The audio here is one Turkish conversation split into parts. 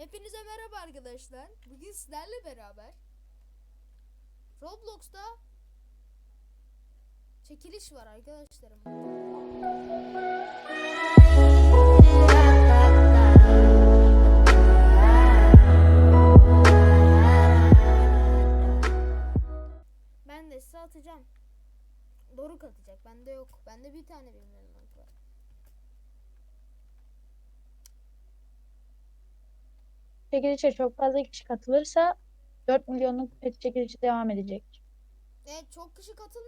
Hepinize merhaba arkadaşlar. Bugün sizlerle beraber Roblox'ta çekiliş var arkadaşlarım. Çekilişe çok fazla kişi katılırsa 4 milyonluk pet çekilişi devam edecek. Evet çok kişi katıl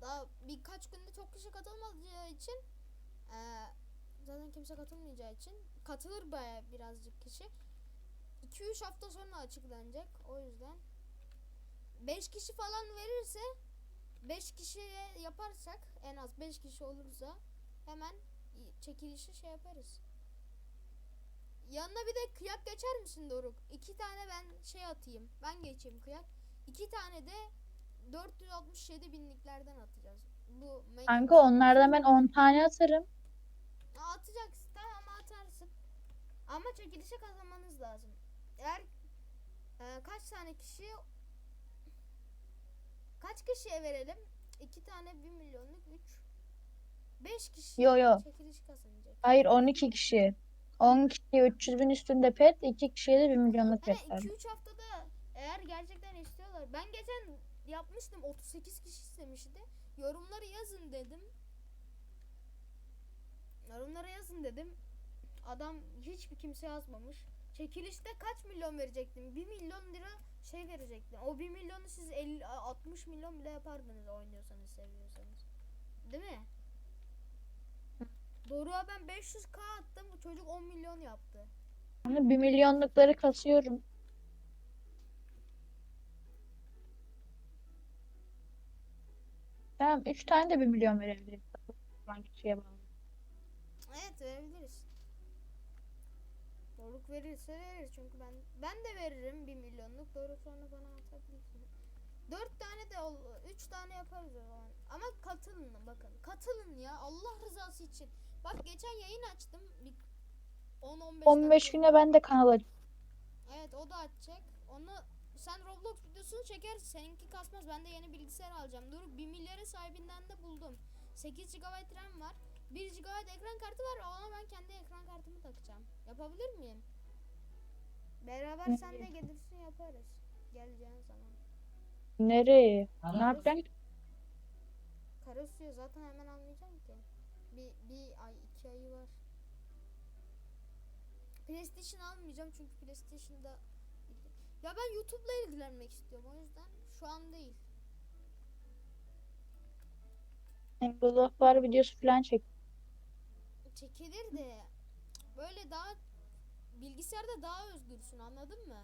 daha birkaç günde çok kişi katılmayacağı için eee, zaten kimse katılmayacağı için katılır baya birazcık kişi. 2-3 hafta sonra açıklanacak o yüzden 5 kişi falan verirse 5 kişiye yaparsak en az 5 kişi olursa hemen çekilişi şey yaparız. Yanına bir de kıyak geçer misin Doruk? İki tane ben şey atayım. Ben geçeyim kıyak. İki tane de 467 binliklerden atacağız. Bu Kanka onlardan ben 10 tane atarım. Atacaksın tamam atarsın. Ama çekilişe kazanmanız lazım. Eğer e, kaç tane kişi kaç kişiye verelim? İki tane 1 milyonluk 3 5 kişi Yo, yo. çekiliş kazanacak. Hayır 12 kişi. 10 kişiye 300 bin üstünde pet, 2 kişiye de 1 milyonluk pet var. 2-3 haftada eğer gerçekten istiyorlar. Ben geçen yapmıştım 38 kişi istemişti. Yorumları yazın dedim. Yorumlara yazın dedim. Adam hiçbir kimse yazmamış. Çekilişte kaç milyon verecektim? 1 milyon lira şey verecektim. O 1 milyonu siz 50 60 milyon bile yapardınız oynuyorsanız seviyorsanız. Değil mi? Doğruğa ben 500k attım. Bu çocuk 10 milyon yaptı. Ama 1 milyonlukları kasıyorum. Tamam 3 tane de 1 milyon verebiliriz. Katılan kişiye bağlı. Evet verebiliriz. Doruk verirse veririz çünkü ben ben de veririm 1 milyonluk. Doruk sonra bana atabilirsin. 4 tane de ol, 3 tane yaparız o zaman. Ama katılın bakın. Katılın ya Allah rızası için. Bak geçen yayın açtım. Bir 10-15 15 dakika. güne ben de kanal açacağım. Evet o da açacak. Onu sen Roblox videosunu çekersin. Seninki kasmaz. Ben de yeni bilgisayar alacağım. Dur 1 milyarı sahibinden de buldum. 8 GB RAM var. 1 GB ekran kartı var. Ona ben kendi ekran kartımı takacağım. Yapabilir miyim? Beraber sen de gelirsin yaparız. Geleceğin zaman. Nereye? Ne yapacaksın? Karasuyor zaten hemen almayacağım ki. Bir, bir ay iki ayı var. PlayStation almayacağım çünkü PlayStation'da ya ben YouTube'la ilgilenmek istiyorum o yüzden şu an değil. God of War videosu falan çek. Çekilir de böyle daha bilgisayarda daha özgürsün anladın mı?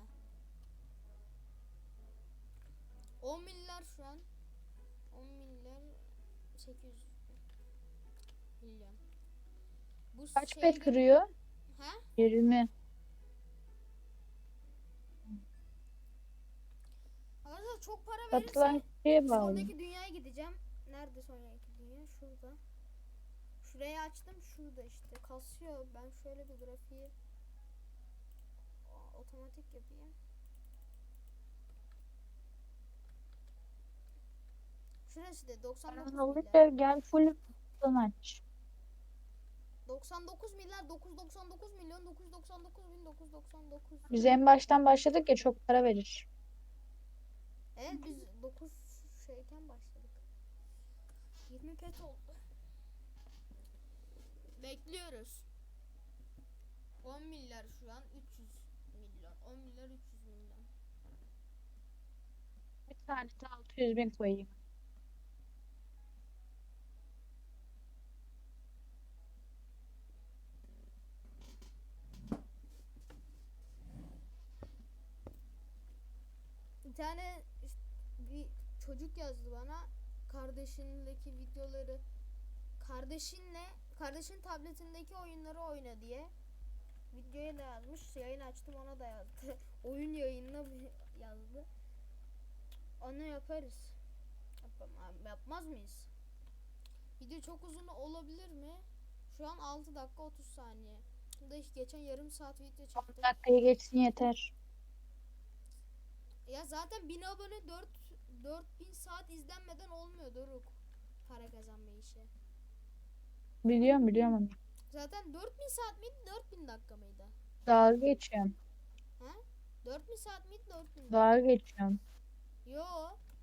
10 milyar şu an. 10 milyar 800 milyon. Bu Kaç şeye pet göre- kırıyor? He? 20. Arkadaşlar çok para verirse kişiye bağlı. sonraki dünyaya gideceğim. Nerede sonraki dünya? Şurada. Şurayı açtım. Şurada işte. Kasıyor. Ben şöyle bir grafiği otomatik yapayım. Şurası da 99 Paran milyar. olunca gel full aç. 99 milyar 999 milyon 999 bin 999. Biz en baştan başladık ya çok para verir. Evet biz 9 şeyken başladık. 20 pet oldu. Bekliyoruz. 10 milyar şu an 300 milyon. 10 milyar 300 milyon. Bir tanesi 600 bin koyayım. Bir tane işte bir çocuk yazdı bana kardeşindeki videoları kardeşinle kardeşin tabletindeki oyunları oyna diye. Videoya da yazmış? Yayın açtım ona da yazdı. Oyun yayınına yazdı? Onu yaparız. Yapam- yapmaz mıyız? Video çok uzun olabilir mi? Şu an 6 dakika 30 saniye. Şurada geçen yarım saat video 10 çektim. dakikayı geçsin yeter. Ya zaten 1000 abone 4 4000 saat izlenmeden olmuyor Doruk. Para kazanma işi. Biliyorum biliyorum onu. Zaten 4000 saat miydi 4000 dakika mıydı? Dalga geçiyorum. 4000 saat miydi 4000 dakika? Dalga geçiyorum. Yo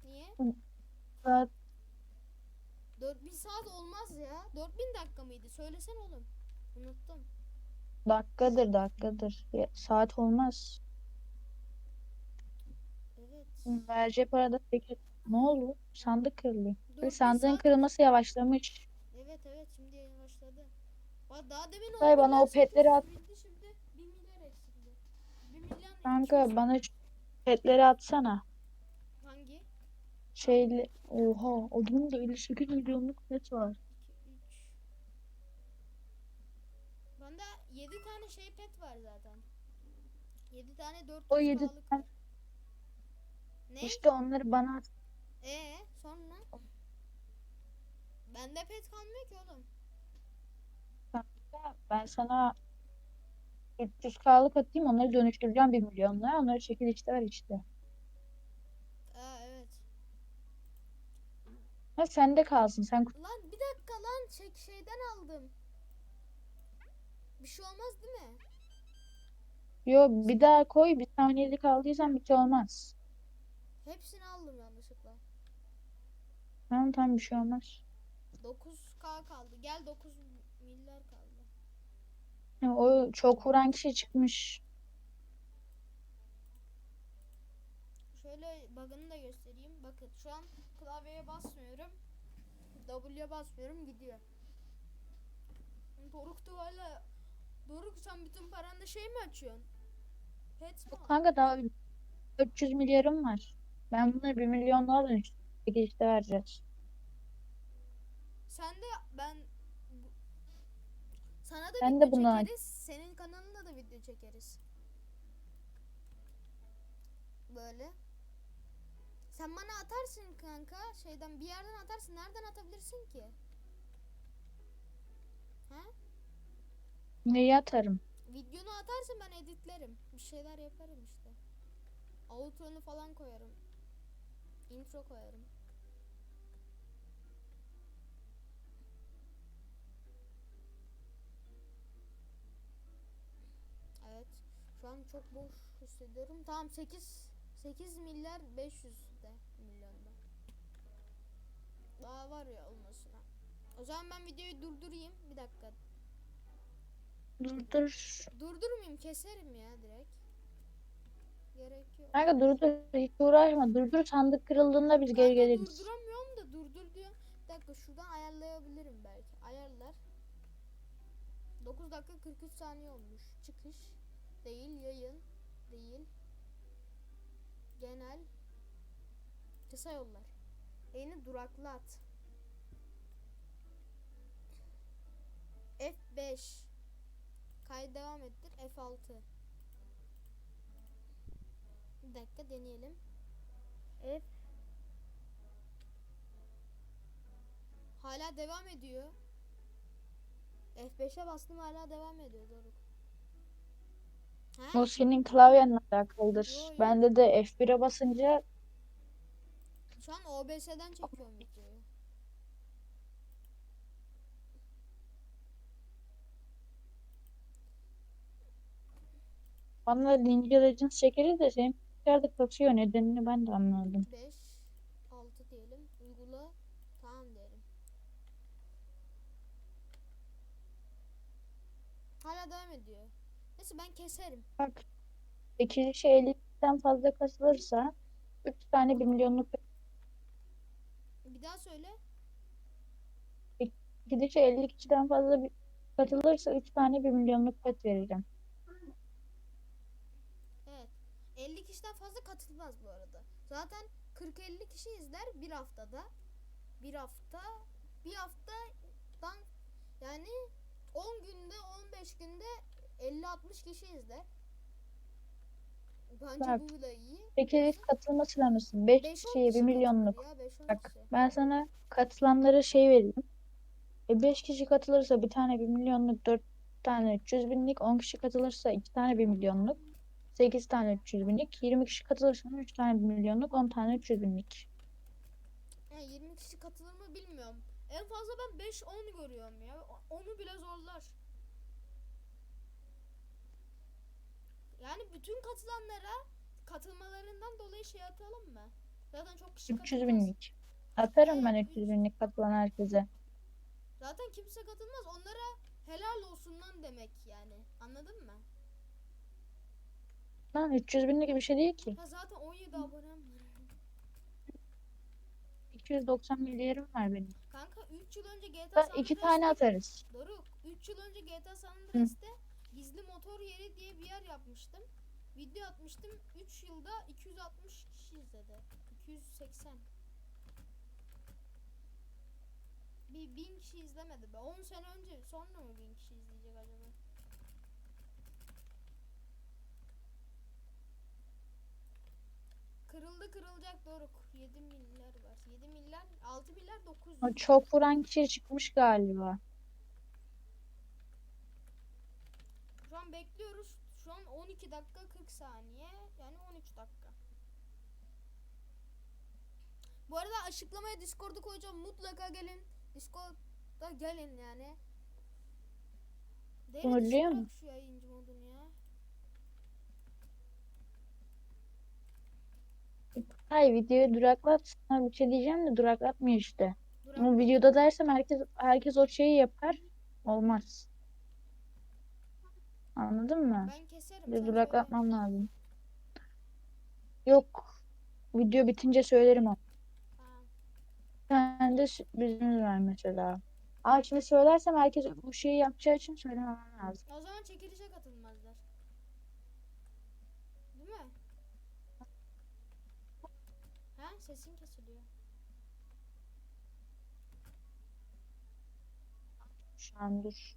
niye? Saat 4000 saat olmaz ya. 4000 dakika mıydı? Söylesene oğlum. Unuttum. dakikadır dakikadır. Ya, saat olmaz. Evet. Verece parada peki. Ne oldu? Sandık kırılıyor. 4000 sandığın saat- kırılması yavaşlamış. Evet evet şimdi yayın başladı. Bak daha demin Say 10 bana milyar o petleri at. Şimdi 1 milyar eksildi. 1 milyon Kanka 200 bana şu petleri atsana. Hangi? Şeyli. Oha. Adamın da 58 milyonluk pet var. 2, 3. Bende 7 tane şey pet var zaten. 7 tane 4 O yedi kalık tane- var. Ne? İşte onları bana at. Ee sonra? Bende pet kalmıyor ki oğlum. Ben sana 300k'lık atayım. Onları dönüştüreceğim 1 milyonla. Onları çekilişte ver işte. Aa evet. Ha sende kalsın. Sen Lan bir dakika lan çek şeyden aldım. Bir şey olmaz değil mi? Yo bir daha koy. Bir saniyelik aldıysan bir şey olmaz. Hepsini aldım yanlışlıkla. Tamam tamam bir şey olmaz. 9k kaldı. Gel 9 milyar kaldı. Ya, o çok vuran kişi çıkmış. Şöyle bug'ını da göstereyim. Bakın şu an klavyeye basmıyorum. W'ye basmıyorum gidiyor. Doruk da hala Doruk sen bütün paranda şey mi açıyorsun? Pet mi? Kanka daha 400 milyarım var. Ben bunları 1 milyonlara dönüştürüp çekilişte vereceğiz. Sen de ben sana da Ben video de bunu çekeriz. Senin kanalında da video çekeriz. Böyle. Sen bana atarsın kanka. Şeyden bir yerden atarsın. Nereden atabilirsin ki? Ha? Neyi atarım? Videonu atarsın ben editlerim. Bir şeyler yaparım işte. Outro'nu falan koyarım. Intro koyarım. Evet. Şu an çok boş hissediyorum. Tamam 8 8 milyar 500 de milyonda. Daha var ya olmasına. O zaman ben videoyu durdurayım. Bir dakika. Dur dur. Durdurmayayım keserim ya direkt. Gerek yok. Kanka dur dur. Hiç uğraşma. Dur dur. Sandık kırıldığında biz geri geliriz. durduramıyorum da durdur diyor. Bir dakika şuradan ayarlayabilirim belki. Ayarlar. 9 dakika 43 saniye olmuş. Çıkış değil, yayın değil. Genel kısa yollar. Yayını duraklat. F5 Kaydı devam ettir. F6 Bir dakika deneyelim. F Hala devam ediyor. F5'e bastım hala devam ediyor Doruk. Ha? O senin klavyenle alakalıdır. Yo, yo. Bende de F1'e basınca Şu an OBS'den çekiyorum videoyu. bana Ninja Legends çekeriz de senin bilgisayarda kasıyor. Nedenini ben de anladım. 5 6 diyelim. Uygula. Tamam diyelim. Hala devam ediyor. Neyse ben keserim. Bak. Çekilişe 50'den fazla kasılırsa 3 tane 1 milyonluk Bir daha söyle. çekilişe 50 kişiden fazla katılırsa 3 tane 1 milyonluk pet vereceğim. Evet. 50 kişiden fazla katılmaz bu arada. Zaten 40-50 kişi izler bir haftada. Bir hafta bir haftadan yani 10 günde 15 günde 50-60 kişi izler. Bence Bak, bu da iyi. Çekiliş katılma sıralaması 5 5-10 kişiye 1 kişi milyonluk. ya 5-10 Bak kişi. ben sana katılanlara şey vereyim. E 5 kişi katılırsa bir tane 1 milyonluk 4 tane 300 binlik, 10 kişi katılırsa 2 tane 1 milyonluk, 8 tane 300 binlik, 20 kişi katılırsa 3 tane 1 milyonluk, 10 tane 300 binlik. Yani 20 kişi katılır mı bilmiyorum. En fazla ben 5-10 görüyorum ya. Onu bile zorlar. Yani bütün katılanlara katılmalarından dolayı şey atalım mı? Zaten çok kişi 300 katılmaz. binlik. Atarım ben 300 binlik katılan herkese. Zaten kimse katılmaz. Onlara helal olsun lan demek yani. Anladın mı? Lan 300 binlik bir şey değil ki. Ha zaten 17 abonem var. 290 milyarım var benim. Kanka 3 yıl önce GTA San iki tane Andreas'te- atarız. Doruk 3 yıl önce GTA San Andreas'te gizli motor yeri diye bir yer yapmıştım. Video atmıştım. 3 yılda 260 kişi izledi. 280. Bir 1000 kişi izlemedi be. 10 sene önce sonra mı 1000 kişi izleyecek acaba? Kırıldı kırılacak Doruk. 7 milyar var. 7 milyar, 6 milyar 900. O çok vuran kişi çıkmış galiba. Şu an bekliyoruz. Şu an 12 dakika 40 saniye. Yani 13 dakika. Bu arada açıklamaya Discord'u koyacağım. Mutlaka gelin. Discord'da gelin yani. Bırak şu yayıncı modunu ya. Hayır videoyu duraklat. Sana bir şey diyeceğim de duraklatmıyor işte. Durak. Ama videoda dersem herkes herkes o şeyi yapar. Olmaz. Anladın mı? Ben keserim. Bir duraklatmam lazım. Yok. Video bitince söylerim. Ha. Ben de sürprizimiz var mesela. Ama şimdi söylersem herkes bu şeyi yapacağı için söylemem lazım. O zaman çekilişe katılmazlar. Değil mi? Ha sesin kesiliyor. Şu an dur.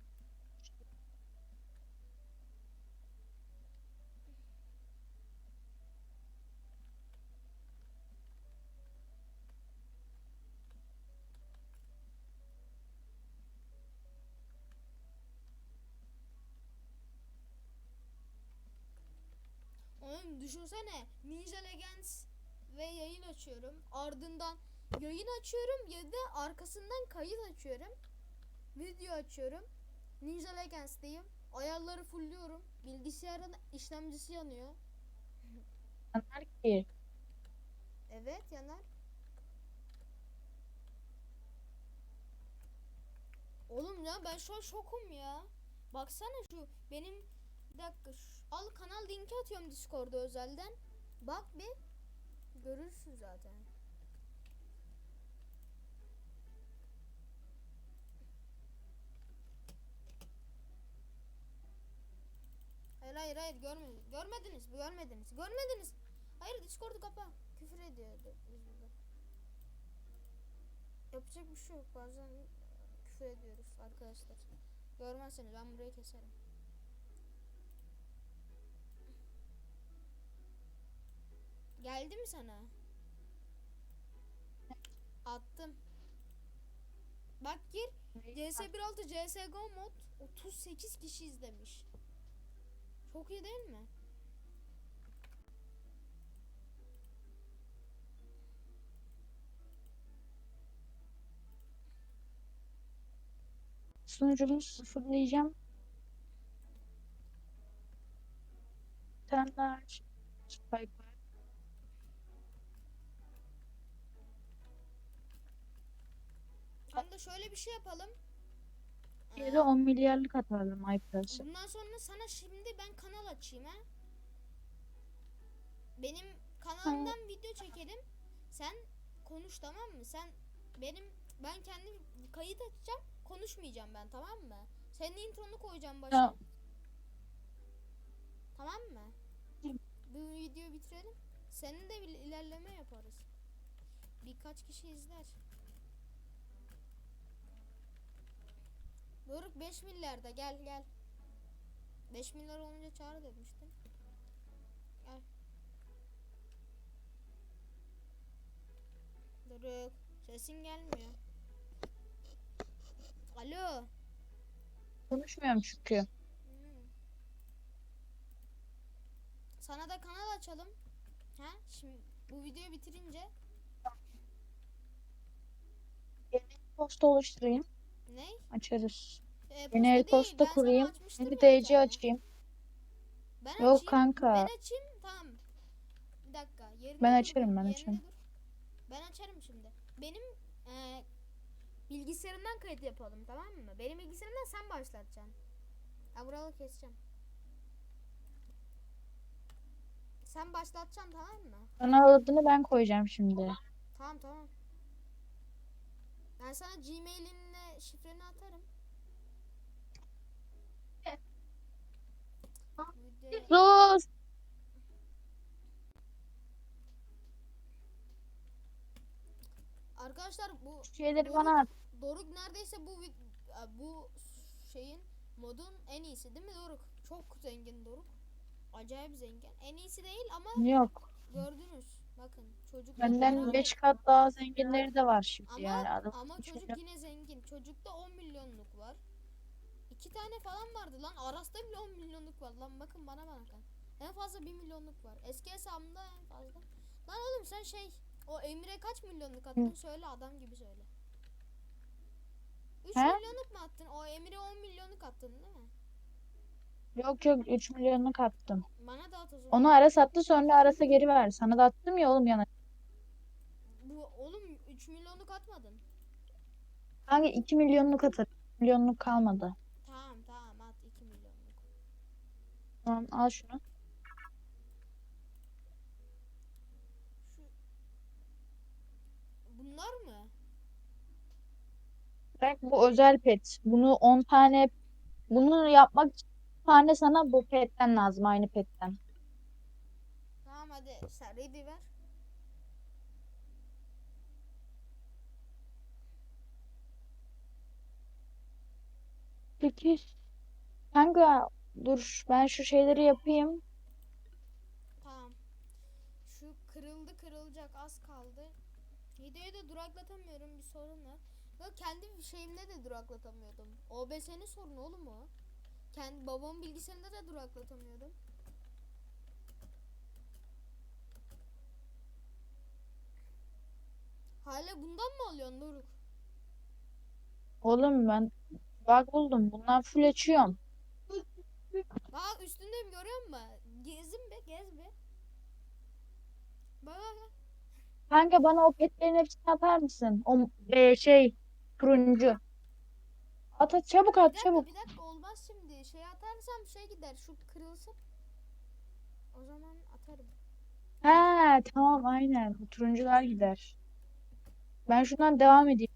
Oğlum düşünsene Ninja Legends ve yayın açıyorum. Ardından yayın açıyorum ya da arkasından kayıt açıyorum. Video açıyorum. Ninja Legends'teyim. Ayarları fullüyorum. Bilgisayarın işlemcisi yanıyor. Yanar ki. Evet yanar. Oğlum ya ben şu an şokum ya. Baksana şu benim bir dakika şu- al kanal linki atıyorum Discord'a özelden. Bak bir görürsün zaten. Hayır hayır hayır görmediniz. Görmediniz görmediniz. Görmediniz. Hayır Discord'u kapa. Küfür ediyordu. Yapacak bir şey yok. Bazen küfür ediyoruz arkadaşlar. Görmezseniz ben burayı keserim. Geldi mi sana? Attım. Bak gir. CS16 CSGO mod 38 kişi izlemiş. Çok iyi değil mi? Sunucumu sıfırlayacağım. Daha spike şöyle bir şey yapalım. De 10 milyarlık atardım iPlus'a. Bundan sonra sana şimdi ben kanal açayım ha. Benim kanalımdan video çekelim. Sen konuş tamam mı? Sen benim ben kendim kayıt açacağım. Konuşmayacağım ben tamam mı? Senin intronu koyacağım başa. Tamam. Tamam mı? Bu videoyu bitirelim. Senin de bir ilerleme yaparız. Birkaç kişi izler. Doruk 5 milyarda gel gel. 5 milyar olunca çağır demiştin. Gel. Doruk sesin gelmiyor. Alo. Konuşmuyorum çünkü. Hmm. Sana da kanal açalım. Ha? Şimdi bu videoyu bitirince Posta oluşturayım. Ne? Açarız. Ee, Yeni el değil, posta ben sana kurayım. açmıştım ya bir DC tane. açayım. Ben Yok açayım. kanka. Ben açayım tamam. Bir dakika. Yerine Ben dur, açarım, ben yerine açarım. dur. Ben açarım şimdi. Benim e, bilgisayarımdan kayıt yapalım tamam mı? Benim bilgisayarımdan sen başlatacaksın. Ha buraları keseceğim. Sen başlatacaksın tamam mı? Kanal adını ben koyacağım şimdi. Tamam tamam. Ben sana Gmail'inle şifreni atarım. Sus. Arkadaşlar bu şeyleri Doruk- bana at. Doruk neredeyse bu bu şeyin modun en iyisi değil mi Doruk? Çok zengin Doruk. Acayip zengin. En iyisi değil ama Yok. gördünüz. Bakın çocuk Benden 5 kat daha zenginleri de var şimdi ama, yani. Adam ama üç çocuk milyon- yine zengin. Çocukta 10 milyonluk var. İki tane falan vardı lan. Aras'ta bile 10 milyonluk var lan. Bakın bana bakın. En fazla 1 milyonluk var. Eski hesabımda en fazla. Lan oğlum sen şey o Emre kaç milyonluk attın? Söyle adam gibi söyle. 3 He? milyonluk mu attın? O Emre 10 milyonluk attın değil mi? Yok yok 3 milyonluk attım. Bana da at o zaman. Onu Aras attı sonra Aras'a geri ver. Sana da attım ya oğlum yana. Bu oğlum 3 milyonluk atmadın. Hangi 2 milyonluk atarım. Milyonluk kalmadı. Tamam tamam at 2 milyonluk. Tamam al şunu. Şu Bunlar mı? Bak bu özel pet. Bunu 10 tane bunu yapmak için 10 tane sana bu petten lazım aynı petten. Tamam hadi sen ready ver. Peki. Kanka dur ben şu şeyleri yapayım. Tamam. Şu kırıldı kırılacak az kaldı. Videoyu da duraklatamıyorum bir sorun var. Yok kendi şeyimde de duraklatamıyordum. OBS'nin sorunu oğlum o. Kendi babamın bilgisayarında da duraklatamıyordum. Hala bundan mı alıyorsun Doruk? Oğlum ben bak buldum. Bundan full açıyorum. Bak üstündeyim görüyor musun? Gezin be gez be. Bak bak. Kanka bana o petlerin hepsini atar mısın? O e, şey turuncu. At at çabuk Bir at dakika çabuk. bir dakika atarsam şey gider şu kırılsın. O zaman atarım. He tamam aynen. Bu turuncular gider. Ben şundan devam edeyim.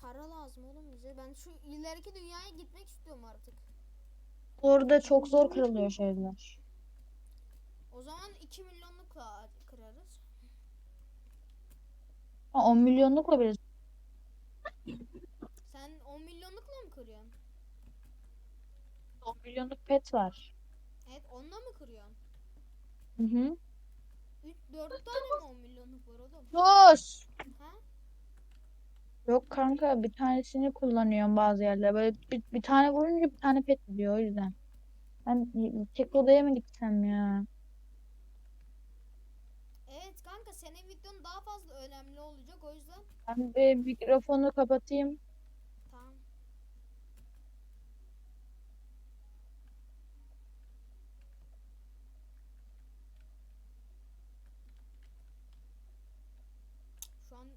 Para lazım oğlum bize. Ben şu ileriki dünyaya gitmek istiyorum artık. Orada çok zor kırılıyor şeyler. O zaman 2 milyonlukla kırarız. Ha, 10 milyonlukla biraz. Sen 10 milyonlukla mı kırıyorsun? 10 milyonluk pet var. Evet onunla mı kırıyorsun? Hı hı. 3 4 tane mi 10 milyonluk var oğlum? Sus. Ha? Yok kanka bir tanesini kullanıyorum bazı yerlerde. Böyle bir, bir tane vurunca bir tane pet diyor o yüzden. Ben tek odaya mı gitsem ya? Evet kanka senin videon daha fazla önemli olacak o yüzden. Ben bir mikrofonu kapatayım. Tamam. Şu an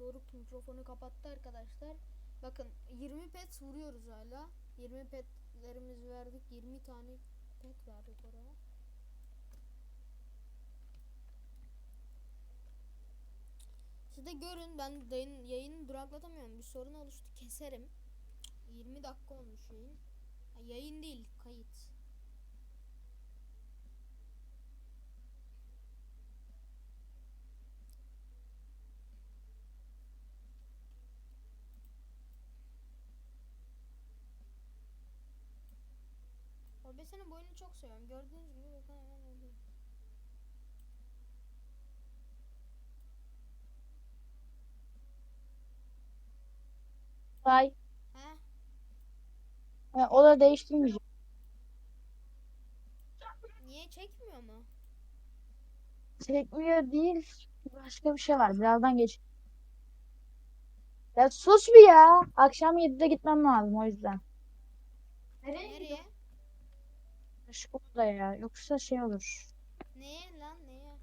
Doruk mikrofonu kapattı arkadaşlar. Bakın 20 pet vuruyoruz hala. 20 petlerimizi verdik. 20 tane pet verdik oraya. Siz de görün ben dayın, yayını duraklatamıyorum. Bir sorun oluştu keserim. 20 dakika olmuş yayın. Yayın değil kayıt. OBS'nin boyunu çok seviyorum. Gördüğünüz gibi bakın hemen öldü. Say. He? Yani o da değiştirmeyecek. Niye çekmiyor mu? Çekmiyor değil. Başka bir şey var. Birazdan geç. Ya sus bir ya. Akşam 7'de gitmem lazım o yüzden. Nereye? Şu odaya. Yoksa şey olur. Neye lan neye?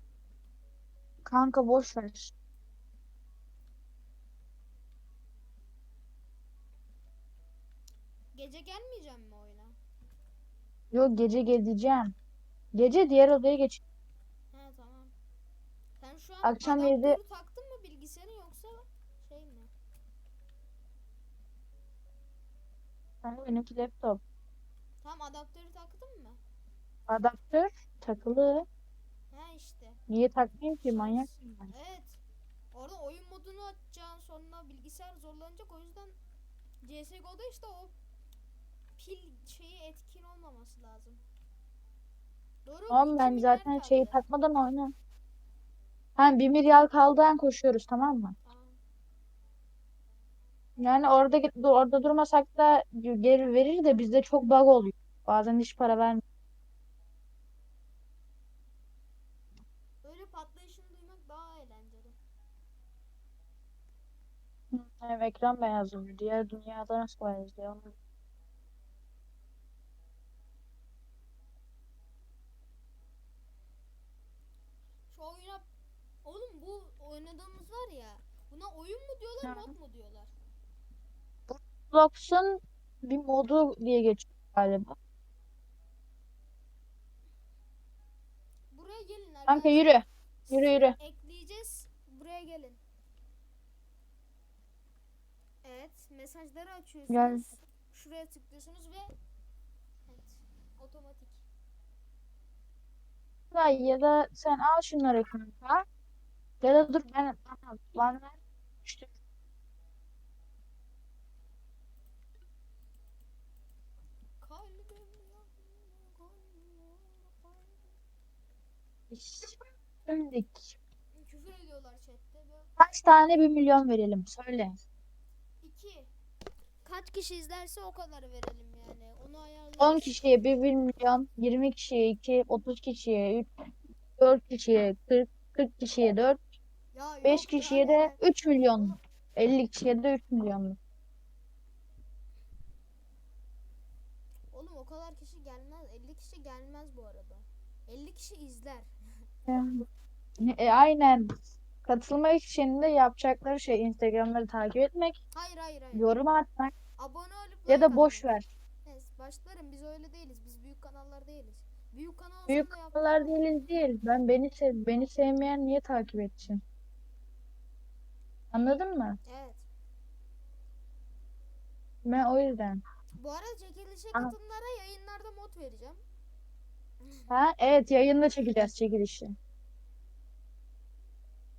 Kanka boş ver. Gece gelmeyeceğim mi oyuna? Yok gece geleceğim. Gece diğer odaya geç. He tamam. Sen şu an Akşam adaptörü yedi- taktın mı bilgisayarın yoksa şey mi? Kanka benimki laptop. Tamam adaptörü? Adaptör takılı. He işte. Niye takmayayım ki? Manyak mıyım ben? Evet. Orada oyun modunu açacaksın sonra bilgisayar zorlanacak o yüzden CSGO'da işte o pil şeyi etkin olmaması lazım. Doğru. Tamam ben zaten şeyi kaldı. takmadan oyna. Hem bir milyar kaldığı koşuyoruz tamam mı? Tamam. Yani orada orada durmasak da geri verir de bizde çok bug oluyor. Bazen hiç para vermiyor. Böyle patlayışını duymak daha eğlenceli. Hem ekran beyaz oluyor. Diğer dünyada nasıl onu- Şu oyuna oğlum bu oynadığımız var ya buna oyun mu diyorlar mod mu diyorlar? Roblox'un bir modu diye geçiyor galiba. Buraya gelin Kanka arkadaşlar. yürü. Yürü Sizi yürü. Ekleyeceğiz. Buraya gelin. Evet, mesajları açıyorsunuz. Gel. Şuraya tıklıyorsunuz ve evet, otomatik. Ya, ya da sen al şunları kanka. Ya da dur ben bana ver. İşte. Böyle kaç tane bir milyon verelim söyle. Kaç kişi izlerse o kadar verelim yani. Onu 10 ayarlarız. kişiye 1, 1 milyon, 20 kişiye 2, 30 kişiye 3, 4 kişiye 40, 40 kişiye 4, Ya 5 yok kişiye de birader. 3 milyon. 50 kişiye de 3 milyon. Oğlum o kadar kişi gelmez. 50 kişi gelmez bu arada. 50 kişi izler. E, aynen. Katılmak için de yapacakları şey Instagram'ları takip etmek, Hayır hayır hayır. yorum atmak Abone olup ya da boş ver. Evet, başlarım biz öyle değiliz. Biz büyük kanallar değiliz. Büyük kanal Büyük kanallar değiliz değil. Ben beni sev beni sevmeyen niye takip etsin? Anladın mı? Evet. Ben o yüzden. Bu arada çekilişe Aha. katılanlara yayınlarda mod vereceğim. Ha, evet yayında çekeceğiz çekilişi.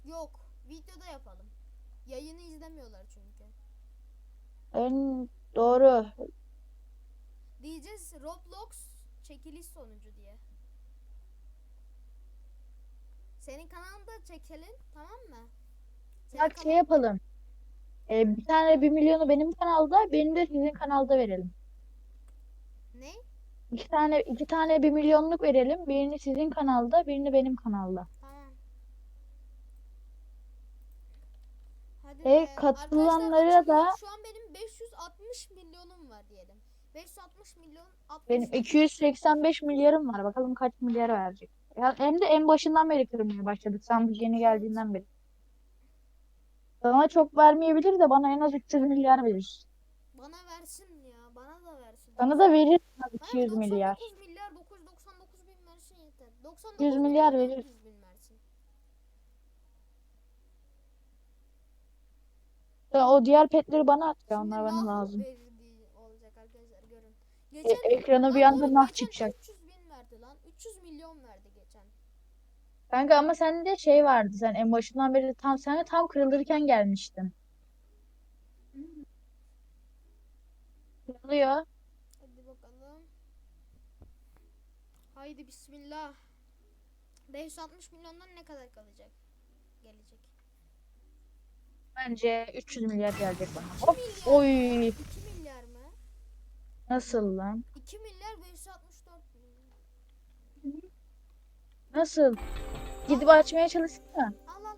Yok. Videoda yapalım. Yayını izlemiyorlar çünkü. En doğru. Diyeceğiz Roblox çekiliş sonucu diye. Senin kanalında çekelim tamam mı? Senin Bak şey yapalım. Ee, bir tane bir milyonu benim kanalda, benim de sizin kanalda verelim. Ne? İki tane iki tane bir milyonluk verelim. Birini sizin kanalda, birini benim kanalda. Tamam. Hadi E, be. katılanlara Arkadaşlar da- şu an benim 560 milyonum var diyelim. 560 milyon 60 Benim 285 milyarım var. Bakalım kaç milyar verecek. Ya hem de en başından beri kırmaya başladık. Sen bu yeni geldiğinden beri. Sana çok vermeyebilir de bana en az 300 milyar verir. bana versin ya. Bana da versin. Sana da verir en az Bana 200 milyar. 99 milyar 999 bin versin yeter. 99 100 milyar verir. 400 bin versin. Ya o diğer petleri bana at ya. Onlar bana lazım. olacak arkadaşlar görün. E, Geçen ekrana bir anda nah çıkacak. 300 bin verdi lan. 300 milyon verdi geçen. Kanka ama sende şey vardı. Sen en başından beri tam sen de tam kırılırken gelmiştin. Kırılıyor. Hadi bakalım. Haydi bismillah. 560 milyondan ne kadar kalacak? Gelecek. Bence 300 milyar gelecek bana. 2 Hop. Oy. mı? 2 milyar mı? Nasıl lan? 2 milyar 564 milyon. Nasıl? Gidip açmaya çalışsana. Al al.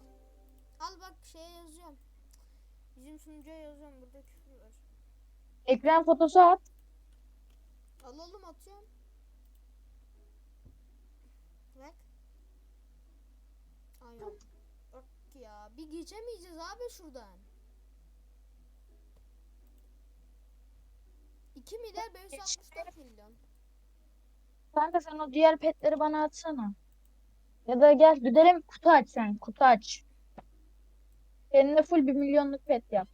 Al bak şeye yazıyorum. Bizim sunucuya yazıyorum. Burada küfür var. Ekran fotosu at. Al oğlum atıyorum. Bak. Ay yok. Bak ya. Bir geçemeyeceğiz abi şuradan. 2 milyar 564 milyon. Kanka sen o diğer petleri bana atsana. Ya da gel gidelim kutu aç sen. Kutu aç. Kendine full bir milyonluk pet yap.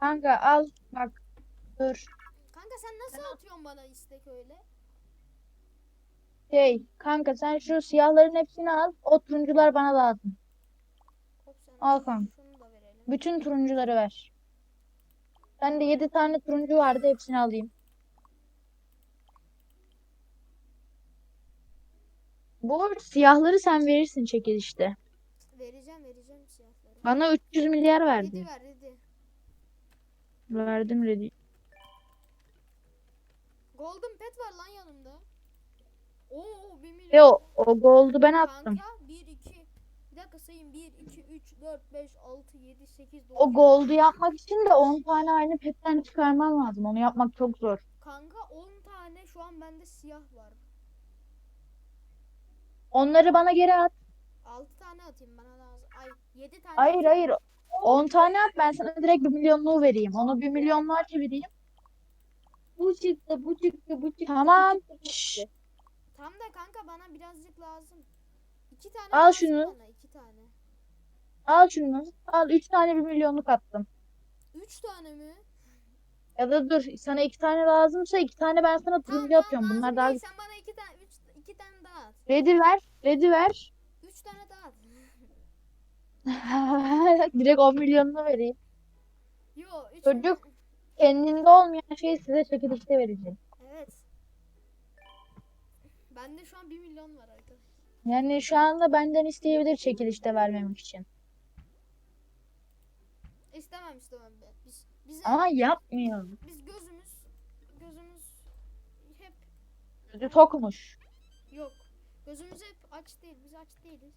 Kanka al bak. Dur. Kanka sen nasıl atıyorsun bana istek öyle? Şey kanka sen şu siyahların hepsini al. O turuncular bana lazım. Al kanka. Bütün turuncuları ver. Bende 7 tane turuncu vardı hepsini alayım. Bu siyahları sen verirsin çekilişte. Vereceğim vereceğim siyahları. Bana 300 milyar Redi verdi. ver redi. Verdim ready. Golden pet var lan yanımda. Oo 1 milyon. Ve o, o gold'u ben attım. Kanka 1 2 bir dakika sayayım 1 2 3 4 5 6 7 8 9 O gold'u yapmak için de 10 tane aynı petten çıkarman lazım. Onu yapmak çok zor. Kanka 10 tane şu an bende siyah var. Onları bana geri at. 6 tane atayım bana lazım. Ay 7 tane. Hayır atayım. hayır. 10 tane at ben sana direkt 1 milyonluğu vereyim. Onu 1 milyonluğa çevireyim. Bu çıktı, bu çıktı, bu çıktı. Tamam. Bu çıktı, bu çıktı. Tam da kanka bana birazcık lazım. 2 tane Al şunu. bana 2 tane. Al şunu. Al 3 tane 1 milyonluk attım. 3 tane mi? Ya da dur sana 2 tane lazımsa 2 tane ben sana turuncu tamam, atıyorum. lazım Bunlar daha değil. Sen bana 2 tane 3 2 tane daha at. Ready ver. Ready ver. 3 tane daha at. Direkt 10 milyonunu vereyim. Yo 3 Çocuk. Kendinde olmayan şeyi size çekilişte vereceğim. Bende şu an 1 milyon var arkadaşlar. Yani şu anda benden isteyebilir çekilişte vermemek için. İstemem istemem ben. Biz bize Ama yapmıyor. biz gözümüz gözümüz hep Gözü tokmuş. yok. Gözümüz hep aç değil. Biz aç değiliz.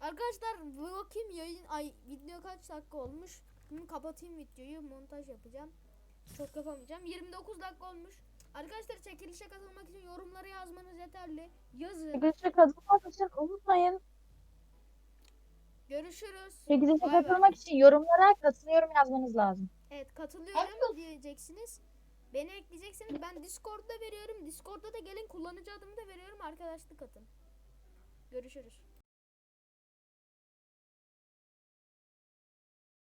Arkadaşlar bakayım yayın ay video kaç dakika olmuş. Bunu kapatayım videoyu montaj yapacağım. Çok yapamayacağım. 29 dakika olmuş. Arkadaşlar çekilişe katılmak için yorumlara yazmanız yeterli. Yazın. Çekilişe katılmak için unutmayın. Görüşürüz. Çekilişe katılmak için yorumlara katılıyorum yazmanız lazım. Evet katılıyorum diyeceksiniz. Beni ekleyeceksiniz. Ben Discord'da veriyorum. Discord'da da gelin kullanıcı adımı da veriyorum. Arkadaşlık atın. Görüşürüz.